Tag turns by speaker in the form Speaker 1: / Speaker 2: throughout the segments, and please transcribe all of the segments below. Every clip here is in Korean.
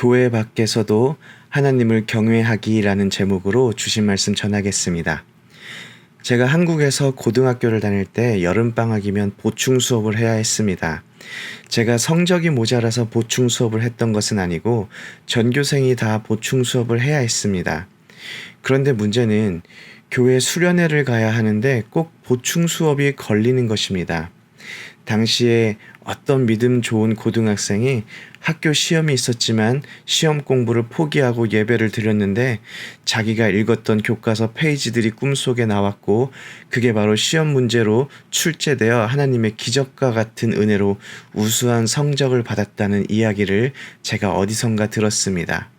Speaker 1: 교회 밖에서도 하나님을 경외하기라는 제목으로 주신 말씀 전하겠습니다. 제가 한국에서 고등학교를 다닐 때 여름방학이면 보충 수업을 해야 했습니다. 제가 성적이 모자라서 보충 수업을 했던 것은 아니고 전교생이 다 보충 수업을 해야 했습니다. 그런데 문제는 교회 수련회를 가야 하는데 꼭 보충 수업이 걸리는 것입니다. 당시에 어떤 믿음 좋은 고등학생이 학교 시험이 있었지만 시험 공부를 포기하고 예배를 드렸는데 자기가 읽었던 교과서 페이지들이 꿈속에 나왔고 그게 바로 시험 문제로 출제되어 하나님의 기적과 같은 은혜로 우수한 성적을 받았다는 이야기를 제가 어디선가 들었습니다.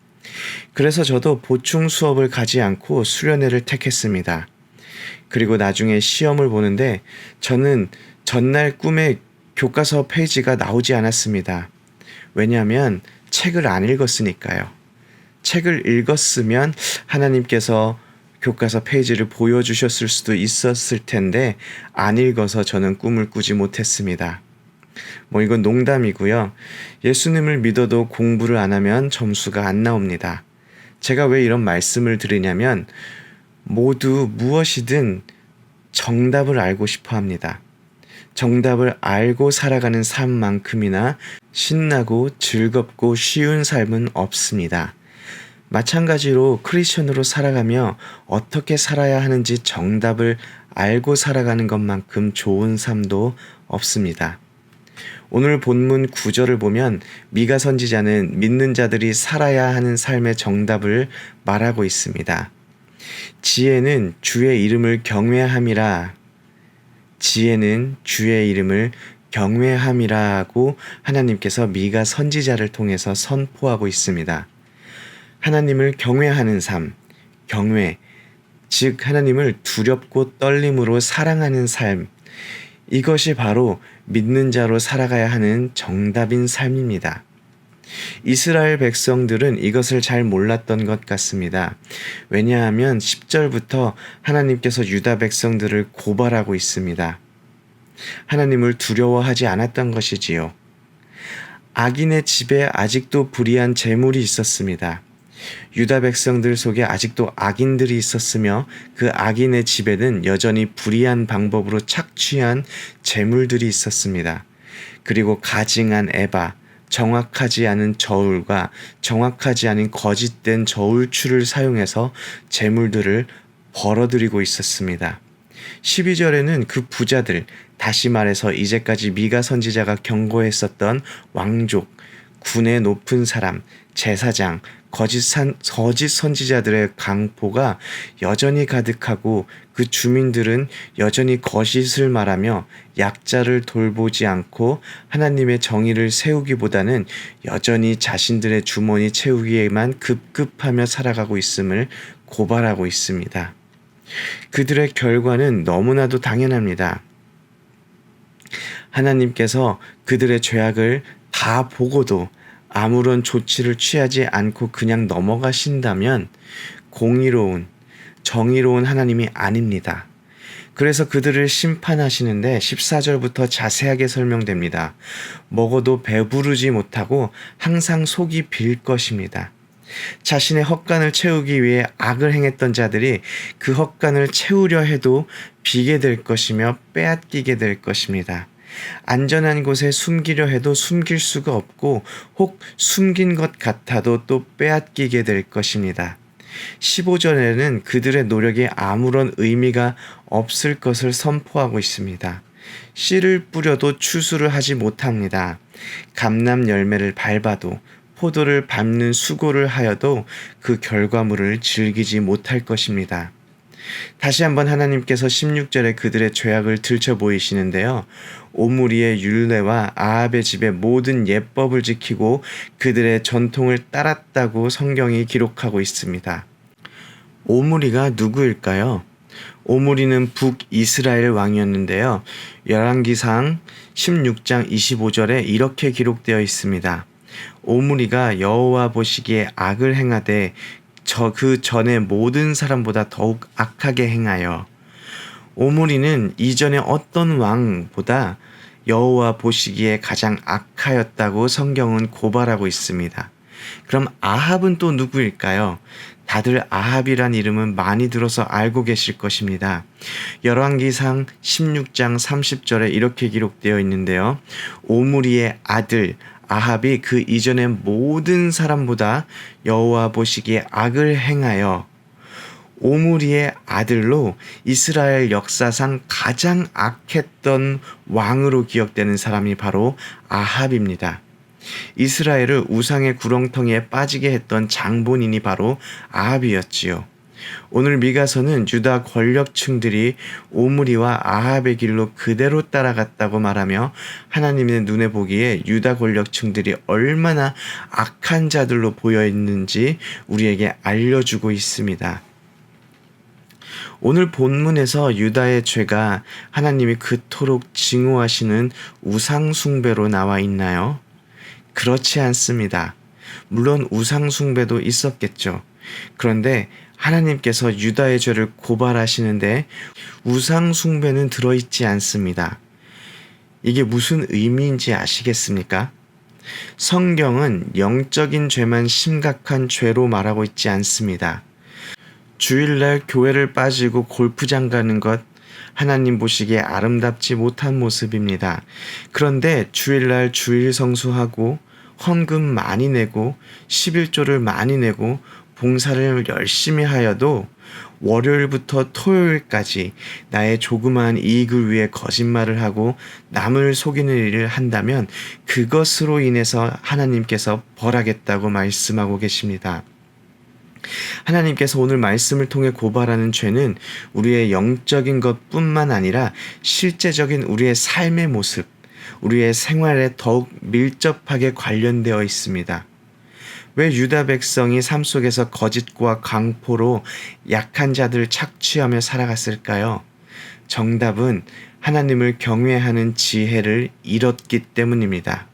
Speaker 1: 그래서 저도 보충 수업을 가지 않고 수련회를 택했습니다. 그리고 나중에 시험을 보는데 저는 전날 꿈에 교과서 페이지가 나오지 않았습니다. 왜냐하면 책을 안 읽었으니까요. 책을 읽었으면 하나님께서 교과서 페이지를 보여주셨을 수도 있었을 텐데 안 읽어서 저는 꿈을 꾸지 못했습니다. 뭐 이건 농담이고요. 예수님을 믿어도 공부를 안 하면 점수가 안 나옵니다. 제가 왜 이런 말씀을 드리냐면 모두 무엇이든 정답을 알고 싶어 합니다. 정답을 알고 살아가는 삶만큼이나 신나고 즐겁고 쉬운 삶은 없습니다. 마찬가지로 크리스천으로 살아가며 어떻게 살아야 하는지 정답을 알고 살아가는 것만큼 좋은 삶도 없습니다. 오늘 본문 구절을 보면 미가 선지자는 믿는 자들이 살아야 하는 삶의 정답을 말하고 있습니다. 지혜는 주의 이름을 경외함이라 지혜는 주의 이름을 경외함이라고 하나님께서 미가 선지자를 통해서 선포하고 있습니다. 하나님을 경외하는 삶, 경외, 즉 하나님을 두렵고 떨림으로 사랑하는 삶, 이것이 바로 믿는 자로 살아가야 하는 정답인 삶입니다. 이스라엘 백성들은 이것을 잘 몰랐던 것 같습니다. 왜냐하면 10절부터 하나님께서 유다 백성들을 고발하고 있습니다. 하나님을 두려워하지 않았던 것이지요. 악인의 집에 아직도 불의한 재물이 있었습니다. 유다 백성들 속에 아직도 악인들이 있었으며 그 악인의 집에는 여전히 불의한 방법으로 착취한 재물들이 있었습니다. 그리고 가증한 에바, 정확하지 않은 저울과 정확하지 않은 거짓된 저울추를 사용해서 재물들을 벌어들이고 있었습니다. 12절에는 그 부자들, 다시 말해서 이제까지 미가 선지자가 경고했었던 왕족, 군의 높은 사람, 제사장, 거짓, 산, 거짓 선지자들의 강포가 여전히 가득하고 그 주민들은 여전히 거짓을 말하며 약자를 돌보지 않고 하나님의 정의를 세우기보다는 여전히 자신들의 주머니 채우기에만 급급하며 살아가고 있음을 고발하고 있습니다. 그들의 결과는 너무나도 당연합니다. 하나님께서 그들의 죄악을 다 보고도 아무런 조치를 취하지 않고 그냥 넘어가신다면 공의로운, 정의로운 하나님이 아닙니다. 그래서 그들을 심판하시는데 14절부터 자세하게 설명됩니다. 먹어도 배부르지 못하고 항상 속이 빌 것입니다. 자신의 헛간을 채우기 위해 악을 행했던 자들이 그 헛간을 채우려 해도 비게 될 것이며 빼앗기게 될 것입니다. 안전한 곳에 숨기려 해도 숨길 수가 없고 혹 숨긴 것 같아도 또 빼앗기게 될 것입니다. 15절에는 그들의 노력이 아무런 의미가 없을 것을 선포하고 있습니다. 씨를 뿌려도 추수를 하지 못합니다. 감남 열매를 밟아도 포도를 밟는 수고를 하여도 그 결과물을 즐기지 못할 것입니다. 다시 한번 하나님께서 16절에 그들의 죄악을 들춰 보이시는데요. 오므리의 율례와 아합의 집의 모든 예법을 지키고 그들의 전통을 따랐다고 성경이 기록하고 있습니다. 오므리가 누구일까요? 오므리는 북이스라엘 왕이었는데요. 열왕기상 16장 25절에 이렇게 기록되어 있습니다. 오므리가 여호와 보시기에 악을 행하되 저 그 전에 모든 사람보다 더욱 악하게 행하여 오므리는 이전의 어떤 왕보다 여호와 보시기에 가장 악하였다고 성경은 고발하고 있습니다. 그럼 아합은 또 누구일까요? 다들 아합이란 이름은 많이 들어서 알고 계실 것입니다. 열왕기상 16장 30절에 이렇게 기록되어 있는데요. 오므리의 아들 아합이 그 이전의 모든 사람보다 여호와 보시기에 악을 행하여 오므리의 아들로 이스라엘 역사상 가장 악했던 왕으로 기억되는 사람이 바로 아합입니다. 이스라엘을 우상의 구렁텅이에 빠지게 했던 장본인이 바로 아합이었지요. 오늘 미가서는 유다 권력층들이 오므리와 아합의 길로 그대로 따라갔다고 말하며 하나님의 눈에 보기에 유다 권력층들이 얼마나 악한 자들로 보여 있는지 우리에게 알려주고 있습니다. 오늘 본문에서 유다의 죄가 하나님이 그토록 증오하시는 우상숭배로 나와 있나요? 그렇지 않습니다. 물론 우상숭배도 있었겠죠. 그런데 하나님께서 유다의 죄를 고발하시는데 우상 숭배는 들어있지 않습니다. 이게 무슨 의미인지 아시겠습니까? 성경은 영적인 죄만 심각한 죄로 말하고 있지 않습니다. 주일날 교회를 빠지고 골프장 가는 것 하나님 보시기에 아름답지 못한 모습입니다. 그런데 주일날 주일 성수하고 헌금 많이 내고 11조를 많이 내고 봉사를 열심히 하여도 월요일부터 토요일까지 나의 조그마한 이익을 위해 거짓말을 하고 남을 속이는 일을 한다면 그것으로 인해서 하나님께서 벌하겠다고 말씀하고 계십니다. 하나님께서 오늘 말씀을 통해 고발하는 죄는 우리의 영적인 것 뿐만 아니라 실제적인 우리의 삶의 모습, 우리의 생활에 더욱 밀접하게 관련되어 있습니다. 왜 유다 백성이 삶 속에서 거짓과 강포로 약한 자들을 착취하며 살아갔을까요? 정답은 하나님을 경외하는 지혜를 잃었기 때문입니다.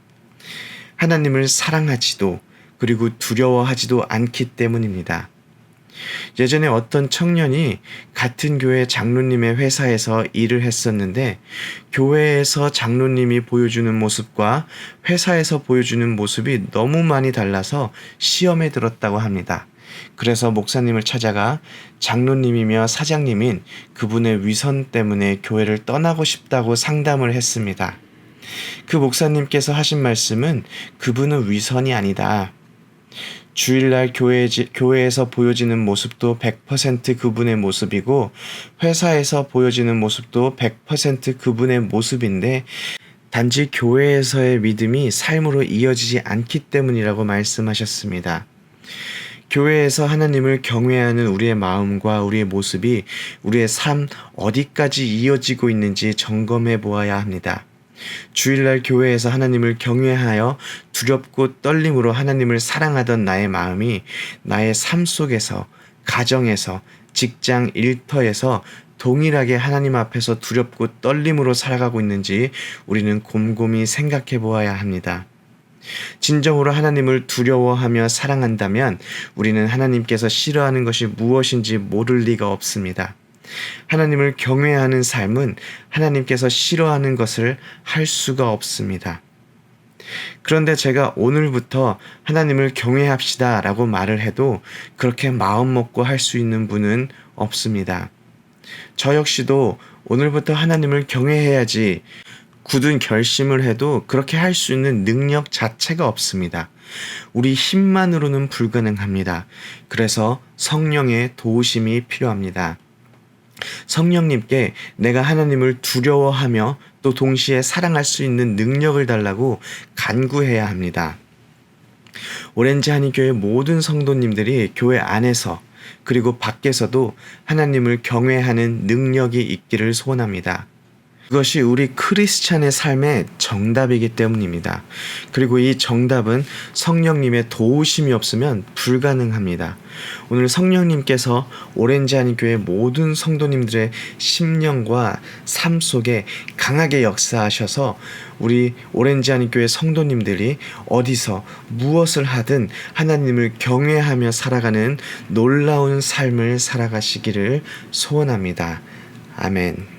Speaker 1: 하나님을 사랑하지도 그리고 두려워하지도 않기 때문입니다. 예전에 어떤 청년이 같은 교회 장로님의 회사에서 일을 했었는데 교회에서 장로님이 보여주는 모습과 회사에서 보여주는 모습이 너무 많이 달라서 시험에 들었다고 합니다. 그래서 목사님을 찾아가 장로님이며 사장님인 그분의 위선 때문에 교회를 떠나고 싶다고 상담을 했습니다. 그 목사님께서 하신 말씀은 그분은 위선이 아니다. 주일날 교회, 교회에서 보여지는 모습도 100% 그분의 모습이고 회사에서 보여지는 모습도 100% 그분의 모습인데 단지 교회에서의 믿음이 삶으로 이어지지 않기 때문이라고 말씀하셨습니다. 교회에서 하나님을 경외하는 우리의 마음과 우리의 모습이 우리의 삶 어디까지 이어지고 있는지 점검해 보아야 합니다. 주일날 교회에서 하나님을 경외하여 두렵고 떨림으로 하나님을 사랑하던 나의 마음이 나의 삶 속에서, 가정에서, 직장 일터에서 동일하게 하나님 앞에서 두렵고 떨림으로 살아가고 있는지 우리는 곰곰이 생각해 보아야 합니다. 진정으로 하나님을 두려워하며 사랑한다면 우리는 하나님께서 싫어하는 것이 무엇인지 모를 리가 없습니다. 하나님을 경외하는 삶은 하나님께서 싫어하는 것을 할 수가 없습니다. 그런데 제가 오늘부터 하나님을 경외합시다 라고 말을 해도 그렇게 마음 먹고 할 수 있는 분은 없습니다. 저 역시도 오늘부터 하나님을 경외해야지 굳은 결심을 해도 그렇게 할 수 있는 능력 자체가 없습니다. 우리 힘만으로는 불가능합니다. 그래서 성령의 도우심이 필요합니다. 성령님께 내가 하나님을 두려워하며 또 동시에 사랑할 수 있는 능력을 달라고 간구해야 합니다. 오렌지 한인교회 모든 성도님들이 교회 안에서 그리고 밖에서도 하나님을 경외하는 능력이 있기를 소원합니다. 그것이 우리 크리스찬의 삶의 정답이기 때문입니다. 그리고 이 정답은 성령님의 도우심이 없으면 불가능합니다. 오늘 성령님께서 오렌지하니 교회 모든 성도님들의 심령과 삶 속에 강하게 역사하셔서 우리 오렌지하니 교회 성도님들이 어디서 무엇을 하든 하나님을 경외하며 살아가는 놀라운 삶을 살아가시기를 소원합니다. 아멘.